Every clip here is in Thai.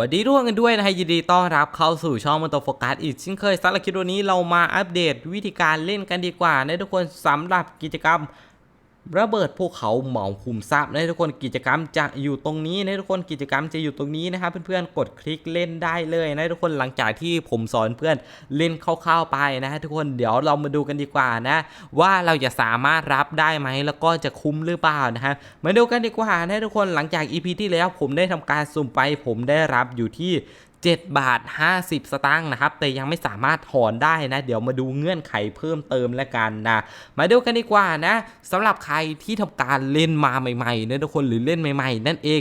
วัสดีร่วงกันด้วยนะฮะยินดีต้อนรับเข้าสู่ช่องมันโตโฟกัสอีกเช่นเคยสำหรับคลิปวันนี้เรามาอัปเดตวิธีการเล่นกันดีกว่านะทุกคนสำหรับกิจกรรม ระเบิดภูเขาเหมาคุมทรัพย์นะทุกคนกิจกรรมจะอยู่ตรงนี้นะทุกคนกิจกรรมจะอยู่ตรงนี้นะครับเพื่อนๆกดคลิกเล่นได้เลยนะทุกคนหลังจากที่ผมสอนเพื่อนเล่นคร่าวๆไปนะฮะทุกคนเดี๋ยวเรามาดูกันดีกว่านะว่าเราจะสามารถรับได้ไหมแล้วก็จะคุ้มหรือเปล่านะฮะมาดูกันดีกว่านะทุกคนหลังจาก EP ที่แล้วผมได้ทำการสุ่มไปผมได้รับอยู่ที่ 7 บาท 50 สตางค์นะครับ แต่ยังไม่สามารถถอนได้นะ เดี๋ยวมาดูเงื่อนไขเพิ่มเติมแล้วกันนะ มาดูกันดีกว่านะสำหรับใครที่ทำการเล่นมาใหม่ๆนะทุกคนหรือเล่นใหม่ ๆ นั่นเอง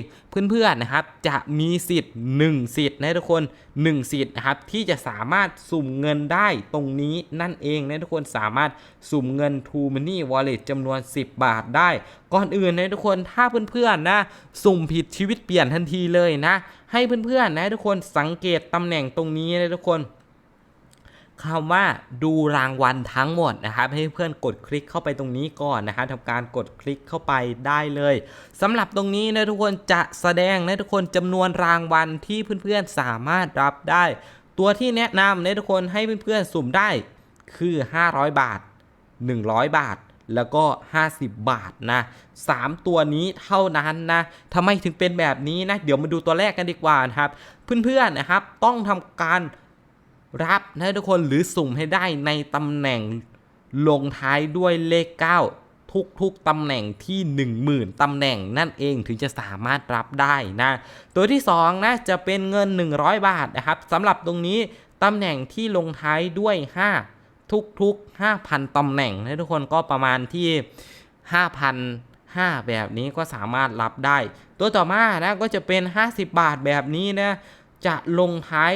เพื่อนๆนะครับจะมีสิทธิ์ 1 สิทธิ์นะทุกคน 1 สิทธิ์นะครับที่จะสามารถสุ่มเงินได้ตรงนี้นั่นเองนะทุกคนสามารถสุ่มเงิน True Money Wallet จำนวน 10 บาทได้ ก่อนอื่นนะทุกคนถ้าเพื่อนๆนะสุ่มผิดชีวิตเปลี่ยนทันทีเลยนะ ให้เพื่อนๆนะทุกคนสังเกตตำแหน่งตรงนี้นะทุกคน คำว่าดูรางวัลทั้งหมดนะครับ ให้เพื่อนกดคลิกเข้าไปตรงนี้ก่อนนะฮะทำการกดคลิกเข้าไปได้เลยสำหรับตรงนี้นะทุกคนจะแสดงนะทุกคนจำนวนรางวัลที่เพื่อนๆสามารถรับได้ ตัวที่แนะนำนะทุกคนให้เพื่อนๆสุ่มได้คือ 500 บาท 100 บาทแล้วก็ 50 บาทนะ3ตัวนี้เท่านั้นนะทำไมถึงเป็นแบบนี้นะ เดี๋ยวมาดูตัวแรกกันดีกว่านะครับ เพื่อนๆนะครับ ต้องทำการ รับนะทุกคนหรือสุ่มให้ได้ในตำแหน่งลงท้ายด้วยเลข 9 ทุกๆตำแหน่งที่ 10,000ตำแหน่งนั่นเองถึงจะสามารถรับได้นะตัวที่2นะจะเป็นเงิน 100 บาทนะครับสำหรับตรงนี้ตำแหน่งที่ลงท้ายด้วย 5 ทุกๆ 5,000ตำแหน่งนะทุกคนก็ประมาณที่ 5,005แบบนี้ก็สามารถรับได้ ตัวต่อมานะก็จะเป็น 50 บาทแบบนี้นะจะลงท้าย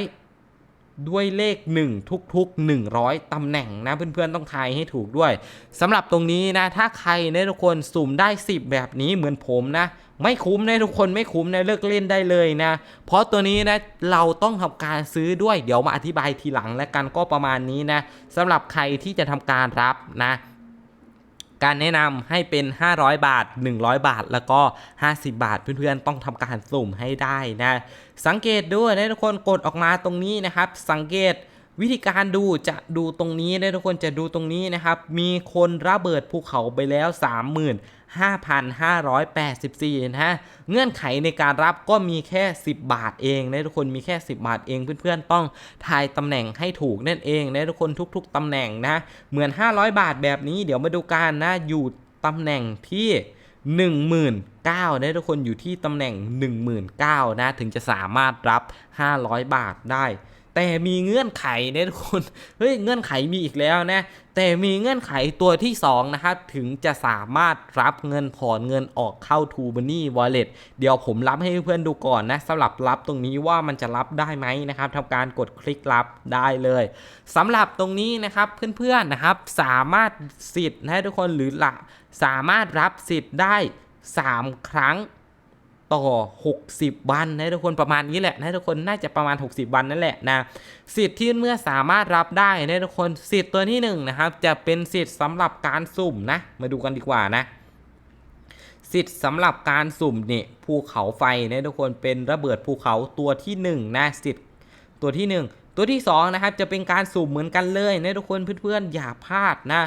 ด้วยเลข 1 ทุกๆ 100 ตำแหน่งนะเพื่อนๆต้องทายให้ถูกด้วยสำหรับตรงนี้นะ ถ้าใครนะทุกคนสุ่มได้ 10 แบบนี้เหมือนผมนะ ไม่คุ้มนะทุกคนไม่คุ้มนะเลิกเล่นได้เลยนะ เพราะตัวนี้นะเราต้องทำการซื้อด้วยเดี๋ยวมาอธิบายทีหลังและกันก็ประมาณนี้นะสำหรับใครที่จะทำการรับนะ การแนะนำให้เป็น 500 บาท 100 บาท แล้วก็ 50 บาท เพื่อนๆ ต้องทำการสุ่มให้ได้นะ สังเกตด้วยนะทุกคนกดออกมาตรงนี้นะครับ สังเกตวิธีการดูจะดูตรงนี้นะทุกคนจะดูตรงนี้นะครับ มีคนระเบิดภูเขาไปแล้ว 30,000 5,584 นะฮะ เงื่อนไขในการรับก็มีแค่ 10 บาทเองนะทุกคนมีแค่ 10 บาทเองเพื่อนๆ ต้องทายตำแหน่งให้ถูกนั่นเองนะทุกคนทุก ๆตำแหน่งนะ เหมือน 500 บาทแบบนี้เดี๋ยวมาดูกันนะ อยู่ตำแหน่งที่19,000นะทุกคนอยู่ที่ตำแหน่ง 19,000นะถึงจะสามารถรับ 500 บาทได้ แต่มีเงื่อนไขนะทุกคนเฮ้ยเงื่อนไขมีอีกแล้วนะแต่มีเงื่อนไขตัวที่2นะครับถึงจะสามารถรับเงินถอนเงินออกเข้า t o b o n y Wallet เดี๋ยวผมรับให้เพื่อนดูก่อนนะสำหรับรับตรงนี้ว่ามันจะรับได้ไหมนะครับทำการกดคลิกรับได้เลยสำหรับตรงนี้นะครับเพื่อนๆนะครับสามารถสิทธิ์นะทุกคนหรือละสามารถรับสิทธิ์ได้ 3 ครั้ง ต่อ 60 วันนะทุกคนประมาณนี้แหละนะทุกคนน่าจะประมาณ 60 วันนั่นแหละนะสิทธิ์ที่เมื่อสามารถรับได้นะทุกคนสิทธิ์ตัวที่1นงนะครับจะเป็นสิทธิ์สำหรับการสุ่มนะมาดูกันดีกว่านะสิทธิ์สำหรับการสุ่มเนี่ยภูเขาไฟนะทุกคนเป็นระเบิดภูเขาตัวที่1นะสิทธิ์ตัวที่ 1 ตัวที่2นะครับจะเป็นการสุ่มเหมือนกันเลยนะทุกคนเพื่อนๆอย่าพลาดนะ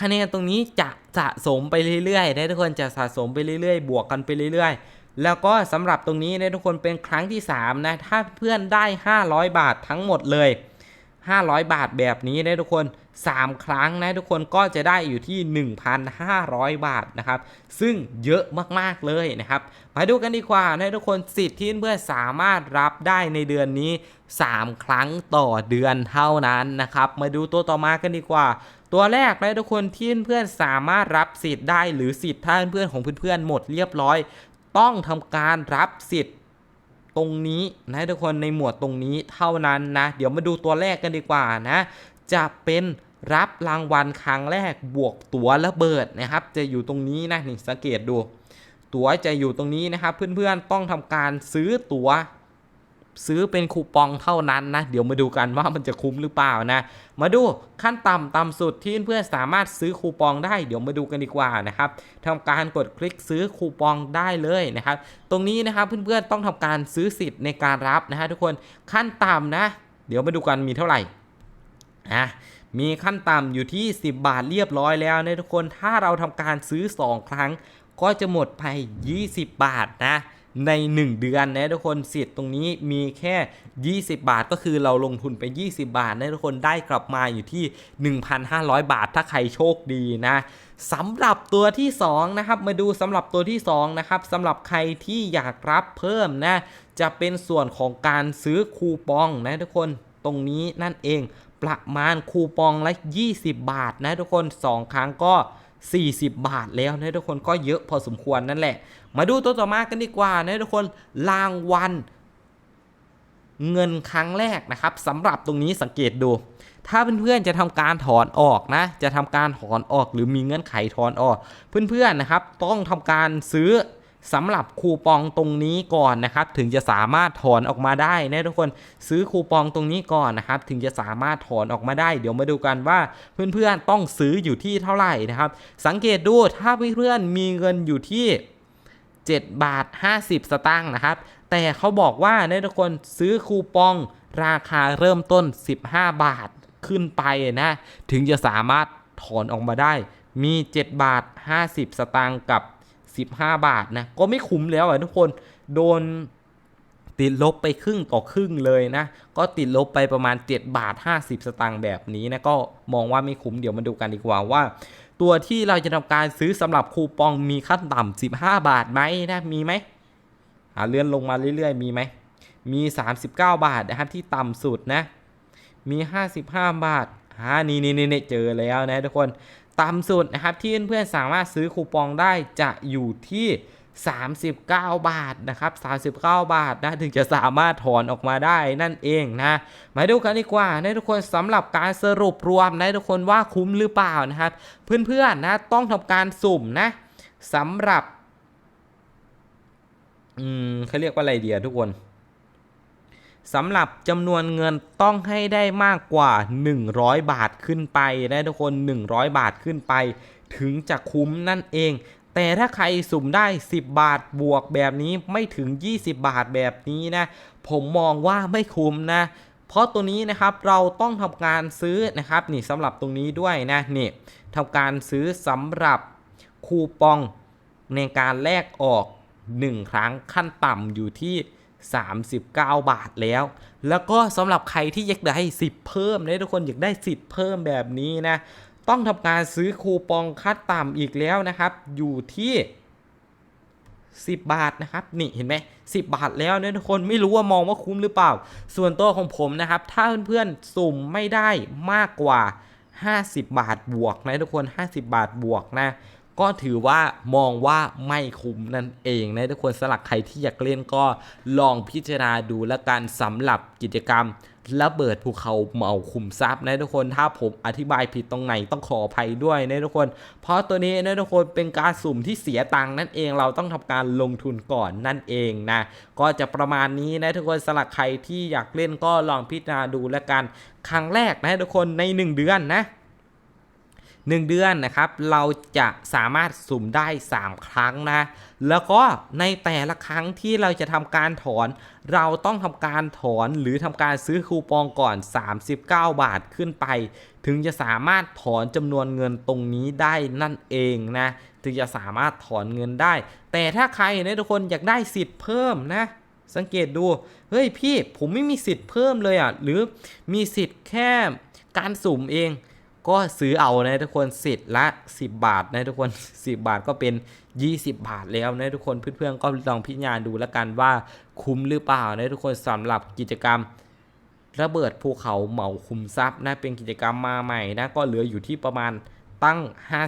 คะแนนตรงนี้จะสะสมไปเรื่อยๆนะทุกคนจะสะสมไปเรื่อยๆ บวกกันไปเรื่อยๆ แล้วก็สำหรับตรงนี้นะทุกคนเป็นครั้งที่ 3 นะ ถ้าเพื่อนได้ 500 บาททั้งหมดเลย 500 บาทแบบนี้นะทุกคน 3 ครั้งนะทุกคนก็จะได้อยู่ที่ 1,500 บาทนะครับ ซึ่งเยอะมากๆเลยนะครับ มาดูกันดีกว่านะทุกคนสิทธิ์ที่เพื่อนสามารถรับได้ในเดือนนี้ 3 ครั้งต่อเดือนเท่านั้นนะครับ มาดูตัวต่อมากันดีกว่าตัวแรกนะทุกคนที่เพื่อนสามารถรับสิทธิ์ได้หรือสิทธิ์ท่านเพื่อนของเพื่อนๆหมดเรียบร้อย ต้องทำการรับสิทธิ์ตรงนี้นะทุกคนในหมวดตรงนี้เท่านั้นนะ เดี๋ยวมาดูตัวแรกกันดีกว่านะ จะเป็นรับรางวัลครั้งแรกบวกตั๋วระเบิดนะครับ จะอยู่ตรงนี้นะนี่สังเกตดู ตั๋วจะอยู่ตรงนี้นะครับ เพื่อนๆต้องทำการซื้อตั๋ว ซื้อเป็นคูปองเท่านั้นนะ เดี๋ยวมาดูกันว่ามันจะคุ้มหรือเปล่านะ มาดูขั้นต่ำต่ำสุดที่เพื่อนสามารถซื้อคูปองได้เดี๋ยวมาดูกันดีกว่านะครับทำการกดคลิกซื้อคูปองได้เลยนะครับ ตรงนี้นะครับเพื่อนๆต้องทำการซื้อสิทธิ์ในการรับนะฮะทุกคนขั้นต่ำนะ เดี๋ยวมาดูกันมีเท่าไหร่อะมีขั้นต่ำอยู่ที่ 10 บาทเรียบร้อยแล้วนะทุกคนถ้าเราทำการซื้อ 2 ครั้ง ก็จะหมดไป 20 บาทนะ ใน 1 เดือนนะทุกคนสิทธิ์ตรงนี้มีแค่ 20 บาทก็คือเราลงทุนไป 20 บาทนะทุกคนได้กลับมาอยู่ที่ 1,500 บาทถ้าใครโชคดีนะสำหรับตัวที่2นะครับมาดูสำหรับตัวที่2นะครับสำหรับใครที่อยากรับเพิ่มนะจะเป็นส่วนของการซื้อคูปองนะทุกคนตรงนี้นั่นเองประมาณคูปองละ 20 บาทนะทุกคน 2 ครั้งก็ 40 บาทแล้วนะทุกคนก็เยอะพอสมควรนั่นแหละ มาดูตัวต่อมากันดีกว่านะทุกคนรางวัลเงินครั้งแรกนะครับสำหรับตรงนี้สังเกตดู ถ้าเพื่อนๆจะทำการถอนออกนะ จะทำการถอนออกหรือมีเงื่อนไขถอนออก เพื่อนๆนะครับ ต้องทำการซื้อ สำหรับคูปองตรงนี้ก่อนนะครับ ถึงจะสามารถถอนออกมาได้นะทุกคนซื้อคูปองตรงนี้ก่อนนะครับ ถึงจะสามารถถอนออกมาได้ เดี๋ยวมาดูกันว่าเพื่อนๆต้องซื้ออยู่ที่เท่าไหร่นะครับ สังเกตดูถ้าเพื่อนๆมีเงินอยู่ที่ 7 บาท 50 สตางค์นะครับ แต่เขาบอกว่านี่ยทุกคนซื้อคูปองราคาเริ่มต้น 15 บาทขึ้นไปนะถึงจะสามารถถอนออกมาได้มี 7 บาท 50 สตางค์กับ 15 บาทนะ ก็ไม่คุ้มแล้วอะทุกคนโดนติดลบไปครึ่งต่อครึ่งเลยนะ ก็ติดลบไปประมาณ 7 บาท 50 สตางค์แบบนี้นะ ก็มองว่าไม่คุ้มเดี๋ยวมาดูกันดีกว่าว่า ตัวที่เราจะทำการซื้อสำหรับคูปองมีขั้นต่ำ15 บาทไหมนะ มีไหมอ่าเลื่อนลงมาเรื่อย ๆ มีไหม มี 39 บาทนะครับที่ต่ำสุดนะ มี 55 บาท อ่านี่นี่นี่เจอแล้วนะทุกคนต่ำสุดนะครับที่เพื่อนๆสามารถซื้อคูปองได้จะอยู่ที่ 39 บาทนะครับ 39 บาทนะถึงจะสามารถถอนออกมาได้นั่นเองนะมาดูกันดีกว่านะทุกคนสำหรับการสรุปรวมนะทุกคนว่าคุ้มหรือเปล่านะครับ เพื่อนๆนะต้องทำการสุ่มนะสำหรับ อืมเขาเรียกว่าอะไรเดียทุกคน สำหรับจำนวนเงินต้องให้ได้มากกว่า 100 บาทขึ้นไปนะทุกคน 100 บาทขึ้นไป ถึงจะคุ้มนั่นเอง แต่ถ้าใครสุ่มได้ 10 บาทบวกแบบนี้ไม่ถึง 20 บาทแบบนี้นะ ผมมองว่าไม่คุ้มนะ เพราะตัวนี้นะครับเราต้องทำการซื้อนะครับนี่สำหรับตรงนี้ด้วยนะนี่ทำการซื้อสำหรับคูปองในการแลกออก 1 ครั้งขั้นต่ำอยู่ที่ 39 บาทแล้ว แล้วก็สำหรับใครที่อยากได้สิทธิ์เพิ่มนะทุกคนอยากได้สิทธิ์เพิ่มแบบนี้นะ ต้องทำการซื้อคูปองคัดต่ำอีกแล้วนะครับ อยู่ที่10 บาทนะครับนี่เห็นไหม10 บาทแล้วเนี่ยทุกคนไม่รู้ว่ามองว่าคุ้มหรือเปล่า ส่วนตัวของผมนะครับ ถ้าเพื่อนๆสุ่มไม่ได้มากกว่า 50 บาทบวกนะทุกคน 50 บาทบวกนะ ก็ถือว่ามองว่าไม่คุ้มนั่นเองนะทุกคนสำหรับใครที่อยากเล่นก็ลองพิจารณาดูแล้วกันสำหรับกิจกรรมระเบิดภูเขาเมาคุมทรัพย์นะทุกคนถ้าผมอธิบายผิดตรงไหนต้องขออภัยด้วยนะทุกคน เพราะตัวนี้นะทุกคนเป็นการสุ่มที่เสียตังค์นั่นเองเราต้องทำการลงทุนก่อนนั่นเองนะก็จะประมาณนี้นะทุกคนสำหรับใครที่อยากเล่นก็ลองพิจารณาดูแล้วกัน ครั้งแรกนะทุกคนใน 1 เดือนนะ 1 เดือนนะครับ เราจะสามารถสุ่มได้ 3 ครั้งนะ แล้วก็ในแต่ละครั้งที่เราจะทำการถอน เราต้องทำการถอนหรือทำการซื้อคูปองก่อน 39 บาทขึ้นไป ถึงจะสามารถถอนจำนวนเงินตรงนี้ได้นั่นเองนะ ถึงจะสามารถถอนเงินได้ แต่ถ้าใครนะทุกคนอยากได้สิทธิ์เพิ่มนะสังเกตดู เฮ้ยพี่ผมไม่มีสิทธิ์เพิ่มเลยอะ หรือมีสิทธิ์แค่การสุ่มเอง ก็ซื้อเอานะทุกคนสิทธิ์ละ 10 บาทนะทุกคน 10 บาทก็เป็น 20 บาทแล้วนะทุกคนเพื่อนๆก็ลองพิจารณาดูแล้วกันว่าคุ้มหรือเปล่านะทุกคนสำหรับกิจกรรม ระเบิดภูเขาเหมาคุมทรัพย์นะเป็นกิจกรรมมาใหม่นะก็เหลืออยู่ที่ประมาณ ตั้ง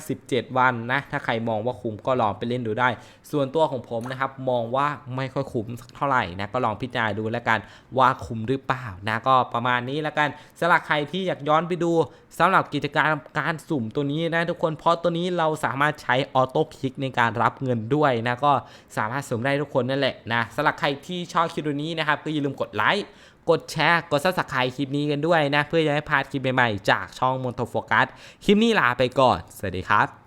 57 วันนะ ถ้าใครมองว่าคุ้มก็ลองไปเล่นดูได้ ส่วนตัวของผมนะครับ มองว่าไม่ค่อยคุ้มเท่าไหร่นะ ก็ลองพิจารณาดูแล้วกันว่าคุ้มหรือเปล่านะ ก็ประมาณนี้แล้วกันสำหรับใครที่อยากย้อนไปดูสำหรับกิจการการสุ่มตัวนี้นะทุกคน เพราะตัวนี้เราสามารถใช้ออโต้คลิกในการรับเงินด้วยนะ ก็สามารถสุ่มได้ทุกคนนั่นแหละนะสำหรับใครที่ชอบคลิปตัวนี้นะครับก็อย่าลืมกดไลค์ กดแชร์กดซับสไครต์คลิปนี้กันด้วยนะ เพื่อจะไม่พลาดคลิปใหม่ๆจากช่องมอนโทโฟกัสคลิปนี้ลาไปก่อน สวัสดีครับ